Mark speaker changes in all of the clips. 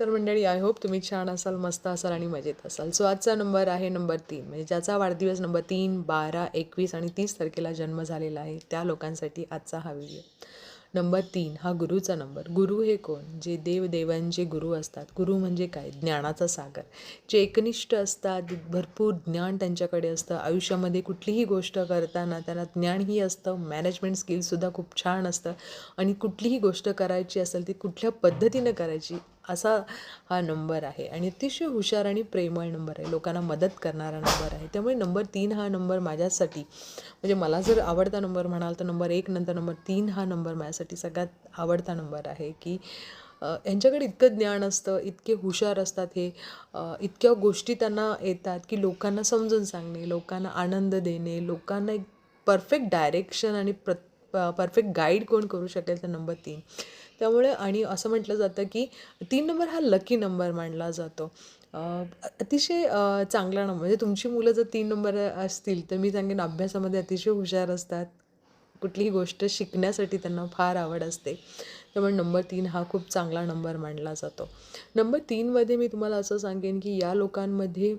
Speaker 1: तर मंडळी I hope तुम्ही छान असाल मस्त असाल आणि मजेत असाल. सो आजचा नंबर आहे नंबर तीन. म्हणजे ज्याचा वाढदिवस नंबर तीन बारा एकवीस आणि तीस तारखेला जन्म झालेला आहे त्या लोकांसाठी आजचा हा व्हिडिओ नंबर तीन हा गुरुचा नंबर गुरु हे कोण? जे देव देवांचे गुरु असतात. गुरु म्हणजे काय? ज्ञानाचा सागर. जे एकनिष्ठ असतात भरपूर ज्ञान त्यांच्याकडे असतं. आयुष्यामध्ये कुठलीही गोष्ट करताना त्यांना ज्ञानही असतं. मॅनेजमेंट स्किलसुद्धा खूप छान असतं. आणि कुठलीही गोष्ट करायची असेल ती कुठल्या पद्धतीनं करायची असा हा नंबर आहे. आणि अतिशय हुशार आणि प्रेमळ नंबर आहे. लोकांना मदत करणारा नंबर आहे. त्यामुळे नंबर तीन हा नंबर माझ्यासाठी म्हणजे मला जर आवडता नंबर म्हणाल तर नंबर एक नंतर नंबर तीन हा नंबर माझ्यासाठी सगळ्यात आवडता नंबर आहे की यांच्याकडे इतकं ज्ञान असतं इतके हुशार असतात हे इतक्या गोष्टी त्यांना येतात की लोकांना समजून सांगणे लोकांना आनंद देणे लोकांना एक परफेक्ट डायरेक्शन आणि प परफेक्ट गाईड कोण करू शकेल तर नंबर तीन. त्यामुळे आणि असं म्हटलं जातं की तीन नंबर हा लकी नंबर मानला जातो. अतिशय चांगला नंबर म्हणजे तुमची मुलं जर तीन नंबर असतील तर मी सांगेन अभ्यासामध्ये अतिशय हुशार असतात. कुठलीही गोष्ट शिकण्यासाठी त्यांना फार आवड असते. त्यामुळे नंबर तीन हा खूप चांगला नंबर मानला जातो. नंबर तीनमध्ये मी तुम्हाला असं सांगेन की या लोकांमध्ये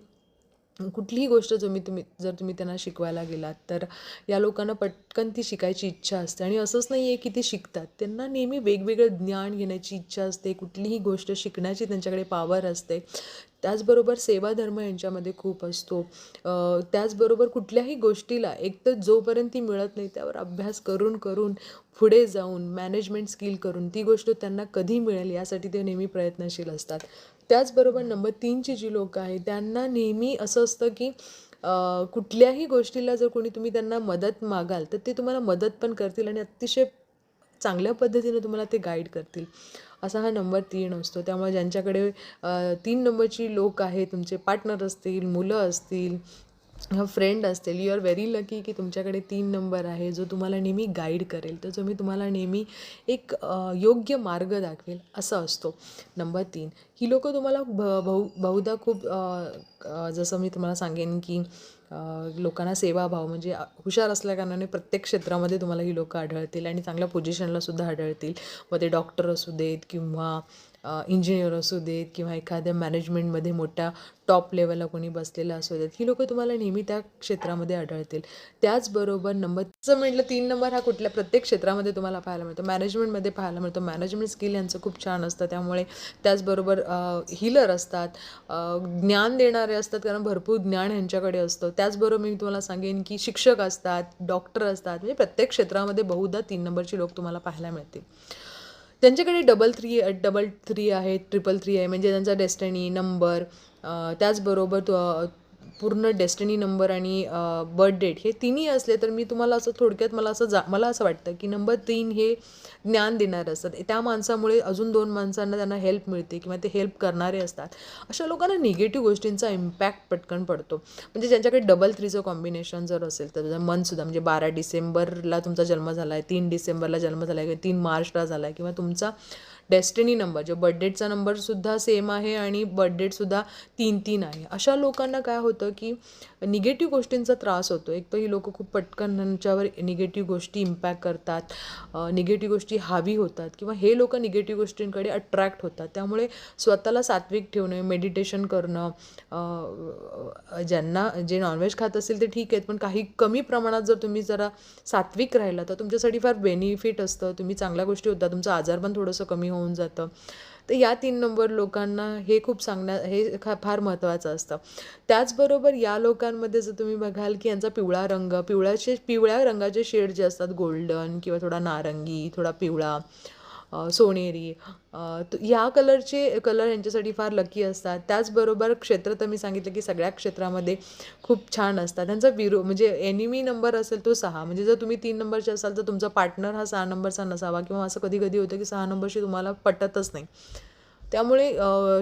Speaker 1: कुठलीही गोष्ट तुम्ही तुम्ही जर तुम्ही त्यांना शिकवायला गेलात तर या लोकांना पटकन ती शिकायची इच्छा असते. आणि असंच नाही आहे की ते शिकतात. त्यांना नेहमी वेगवेगळं ज्ञान घेण्याची इच्छा असते. कुठलीही गोष्ट शिकण्याची त्यांच्याकडे पावर असते. त्याचबरोबर सेवाधर्म यांच्यामध्ये खूप असतो. त्याचबरोबर कुठल्याही गोष्टीला एक तर जोपर्यंत ती मिळत नाही त्यावर अभ्यास करून करून पुढे जाऊन मॅनेजमेंट स्किल करून ती गोष्ट त्यांना कधी मिळेल यासाठी ते नेहमी प्रयत्नशील असतात. त्याचबरोबर नंबर तीनची जी लोकं आहेत त्यांना नेहमी असं असतं की कुठल्याही गोष्टीला जर कोणी तुम्ही त्यांना मदत मागाल तर ते तुम्हाला मदत पण करतील आणि अतिशय चांगल्या पद्धतीने तुम्हाला ते गाईड करतील. असा हा नंबर तीन असतो. त्यामुळे ज्यांच्याकडे तीन नंबरची लोक आहेत तुमचे पार्टनर असतील मुलं असतील फ्रेंड असतील. यू आर व्हेरी लकी की तुमच्याकडे तीन नंबर आहे जो तुम्हाला नेहमी गाईड करेल. तर जो मी तुम्हाला नेहमी एक योग्य मार्ग दाखवेल. असं असतो. नंबर तीन. ही लोकं तुम्हाला भ बहु बहुधा खूप जसं मी तुम्हाला सांगेन की लोकांना सेवाभाव म्हणजे हुशार असल्याकारणाने प्रत्येक क्षेत्रामध्ये तुम्हाला ही लोकं आढळतील आणि चांगल्या पोझिशनला सुद्धा आढळतील. मग ते डॉक्टर असू देत किंवा इंजिनियर असू देत किंवा एखाद्या मॅनेजमेंटमध्ये मोठ्या टॉप लेवलला कोणी बसलेलं असू देत ही लोकं तुम्हाला नेहमी त्या क्षेत्रामध्ये आढळतील. त्याचबरोबर नंबर जसं म्हटलं तीन नंबर हा कुठल्या प्रत्येक क्षेत्रामध्ये तुम्हाला पाहायला मिळतो. मॅनेजमेंटमध्ये पाहायला मिळतो. मॅनेजमेंट स्किल यांचं खूप छान असतं. त्यामुळे त्याचबरोबर हिलर असतात. ज्ञान देणारे असतात कारण भरपूर ज्ञान ह्यांच्याकडे असतं. त्याचबरोबर मी तुम्हाला सांगेन की शिक्षक असतात डॉक्टर असतात म्हणजे प्रत्येक क्षेत्रामध्ये बहुधा तीन नंबरची लोक तुम्हाला पाहायला मिळतील. त्यांच्याकडे डबल थ्री डबल थ्री आहे ट्रिपल थ्री आहे. म्हणजे त्यांचा डेस्टनी नंबर त्याचबरोबर तो पूर्ण डेस्टिनी नंबर आणि बर्थ डेट हे तिन्ही असले तर मी तुम्हाला असं थोडक्यात मला असं जा मला असं वाटतं की नंबर तीन हे ज्ञान देणारे असतात. त्या माणसामुळे अजून दोन माणसांना त्यांना हेल्प मिळते किंवा ते हेल्प करणारे असतात. अशा लोकांना निगेटिव्ह गोष्टींचा इम्पॅक्ट पटकन पडतो. म्हणजे ज्यांच्याकडे डबल थ्रीचं कॉम्बिनेशन जर असेल तर मंथसुद्धा म्हणजे बारा डिसेंबरला तुमचा जन्म झाला आहे तीन डिसेंबरला जन्म झाला आहे किंवा तीन मार्चला झाला आहे किंवा तुमचा डेस्टिनी नंबर जो बर्थडेटचा नंबरसुद्धा सेम आहे आणि बर्थडेटसुद्धा तीन तीन आहे. अशा लोकांना काय होतं की निगेटिव्ह गोष्टींचा त्रास होतो. एक तर ही लोकं खूप पटकन त्यांच्यावर निगेटिव्ह गोष्टी इम्पॅक्ट करतात निगेटिव्ह गोष्टी हावी होतात किंवा हे लोक निगेटिव्ह गोष्टींकडे अट्रॅक्ट होतात. त्यामुळे स्वतःला सात्विक ठेवणे मेडिटेशन करणं ज्यांना जे नॉनव्हेज खात असेल ते ठीक आहेत पण काही कमी प्रमाणात जर तुम्ही जरा सात्विक राहिला तर तुमच्यासाठी फार बेनिफिट असतं. तुम्ही चांगल्या गोष्टी होतात तुमचं आजार पण थोडंसं कमी होऊन होऊन जातं. तर या तीन नंबर लोकांना हे खूप सांगण्या हे खा फार महत्त्वाचं असतं. त्याचबरोबर या लोकांमध्ये जर तुम्ही बघाल की यांचा पिवळा रंग पिवळ्याचे पिवळ्या रंगाचे शेड जे असतात गोल्डन किंवा थोडा नारंगी थोडा पिवळा सोनेरी या कलरचे कलर यांच्यासाठी फार लकी असतात. त्याचबरोबर क्षेत्र तर मी सांगितलं की सगळ्या क्षेत्रामध्ये खूप छान असतात. त्यांचा विरो म्हणजे एनिमी नंबर असेल तो सहा. म्हणजे जर तुम्ही तीन नंबरचे असाल तर तुमचा पार्टनर हा सहा नंबरचा नसावा किंवा असं कधी कधी होतं की सहा नंबरशी तुम्हाला पटतच नाही. त्यामुळे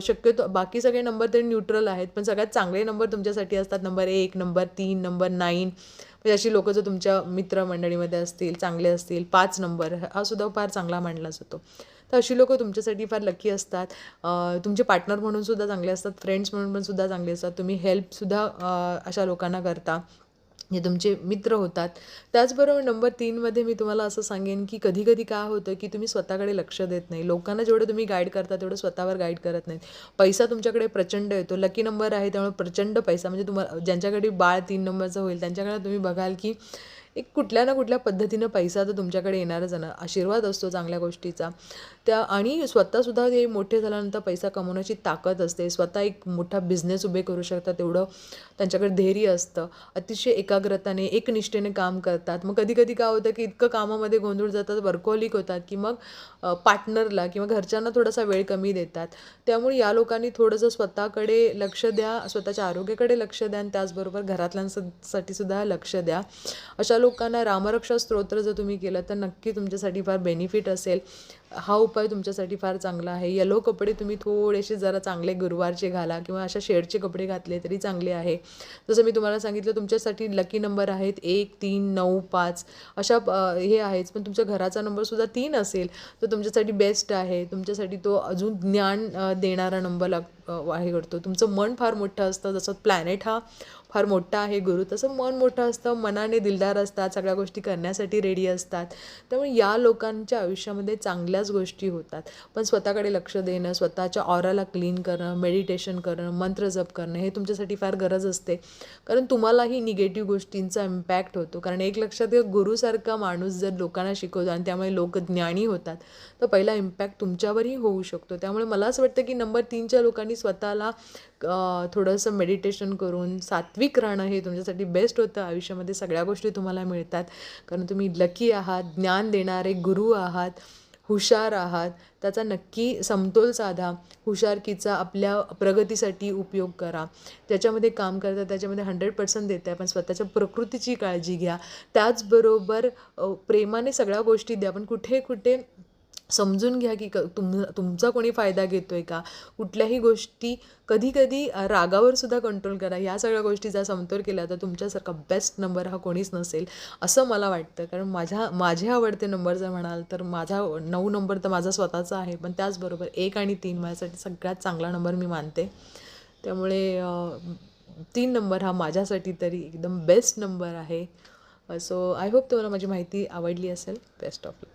Speaker 1: शक्यतो बाकी सगळे नंबर तरी न्यूट्रल आहेत. पण सगळ्यात चांगले नंबर तुमच्यासाठी असतात. नंबर एक नंबर तीन नंबर नाईन म्हणजे अशी लोकं जर तुमच्या मित्रमंडळीमध्ये असतील चांगले असतील पाच नंबर हा सुद्धा फार चांगला मांडला जातो तर अशी लोकं तुमच्यासाठी फार लकी असतात. तुमचे पार्टनर म्हणून सुद्धा चांगले असतात फ्रेंड्स म्हणून पण सुद्धा चांगले असतात. तुम्ही हेल्पसुद्धा अशा लोकांना करता. जे तुमचे मित्र होतात. त्याचबरोबर नंबर तीनमध्ये मी तुम्हाला असं सांगेन की कधी कधी काय होतं की तुम्ही स्वतःकडे लक्ष देत नाही. लोकांना जेवढं तुम्ही गाईड करता तेवढं स्वतःवर गाईड करत नाहीत. पैसा तुमच्याकडे प्रचंड येतो. लकी नंबर आहे त्यामुळे प्रचंड पैसा. म्हणजे तुम्हाला ज्यांच्याकडे बाळ तीन नंबरचं होईल त्यांच्याकडे तुम्ही बघाल की एक कुठल्या ना कुठल्या पद्धतीनं पैसा तर तुमच्याकडे येणारच ना. आशीर्वाद असतो चांगल्या गोष्टीचा. त्या आणि स्वतःसुद्धा ते मोठे झाल्यानंतर पैसा कमवण्याची ताकद असते. स्वतः एक मोठा बिझनेस उभे करू शकतात तेवढं त्यांच्याकडे धैर्य असतं. अतिशय एकाग्रताने एकनिष्ठेने काम करतात. मग कधी कधी काय होतं की इतकं कामामध्ये गोंधळ जातात वर्कोलिक होतात की मग पार्टनरला किंवा घरच्यांना थोडासा वेळ कमी देतात. त्यामुळे या लोकांनी थोडंसं स्वतःकडे लक्ष द्या स्वतःच्या आरोग्याकडे लक्ष द्या आणि त्याचबरोबर घरातल्यांसाठी सुद्धा लक्ष द्या. अशा लोकांना रामरक्षा स्तोत्र जर तुम्ही केलं तर नक्की तुमच्यासाठी फार बेनिफिट असेल. हा उपाय तुमच्यासाठी फार चांगला आहे. येलो कपडे तुम्ही थोडेसे जरा चांगले गुरुवारचे घाला किंवा अशा शेडचे कपडे घातले तरी चांगले आहे. जसं मी तुम्हाला सांगितलं तुमच्यासाठी लकी नंबर आहेत एक तीन नऊ पाच अशा हे आहेच. पण तुमच्या घराचा नंबरसुद्धा तीन असेल तर तुमच्यासाठी बेस्ट आहे. तुमच्यासाठी तो अजून ज्ञान देणारा नंबर लाग आहे करतो तुमचं मन फार मोठं असतं. जसं प्लॅनेट हा फार मोठा आहे गुरु. तसं मन मोठं असतं मनाने दिलदार असतात सगळ्या गोष्टी करण्यासाठी रेडी असतात. त्यामुळे या लोकांच्या आयुष्यामध्ये चांगल्या चांगल्याच गोष्टी होतात. पण स्वतःकडे लक्ष देणं स्वतःच्या ऑराला क्लीन करणं मेडिटेशन करणं मंत्र जप करणं हे तुमच्यासाठी फार गरज असते. कारण तुम्हालाही निगेटिव्ह गोष्टींचा इम्पॅक्ट होतो. कारण एक लक्षात घ्या गुरुसारखा माणूस जर लोकांना शिकवतो आणि त्यामुळे लोक ज्ञानी होतात तर पहिला इम्पॅक्ट तुमच्यावरही होऊ शकतो. त्यामुळे मला असं वाटतं की नंबर तीनच्या लोकांनी स्वतःला थोडंसं मेडिटेशन करून सात्विक राहणं हे तुमच्यासाठी बेस्ट होतं. आयुष्यामध्ये सगळ्या गोष्टी तुम्हाला मिळतात. कारण तुम्ही लकी आहात ज्ञान देणारे गुरु आहात. हुशार आहात. त्याचा नक्की समतोल साधा. हुशारकीचा आपल्या प्रगतीसाठी उपयोग करा. त्याच्यामध्ये काम करता त्याच्यामध्ये हंड्रेड पर्सेंट देत आहे पण स्वतःच्या प्रकृतीची काळजी घ्या. त्याचबरोबर प्रेमाने सगळ्या गोष्टी द्या. पण कुठे कुठे समजून घ्या की क तुम तुमचा कोणी फायदा घेतो आहे का? कुठल्याही गोष्टी कधी कधी रागावर सुद्धा कंट्रोल करा. ह्या सगळ्या गोष्टीचा समतोल केला तर तुमच्यासारखा बेस्ट नंबर हा कोणीच नसेल असं मला वाटतं. कारण माझ्या माझे आवडते नंबर जर म्हणाल तर माझा नऊ नंबर तर माझा स्वतःचा आहे. पण त्याचबरोबर एक आणि तीन माझ्यासाठी सगळ्यात चांगला नंबर मी मानते. त्यामुळे तीन नंबर हा माझ्यासाठी तरी एकदम बेस्ट नंबर आहे. सो आय होप तुम्हाला माझी माहिती आवडली असेल. Best of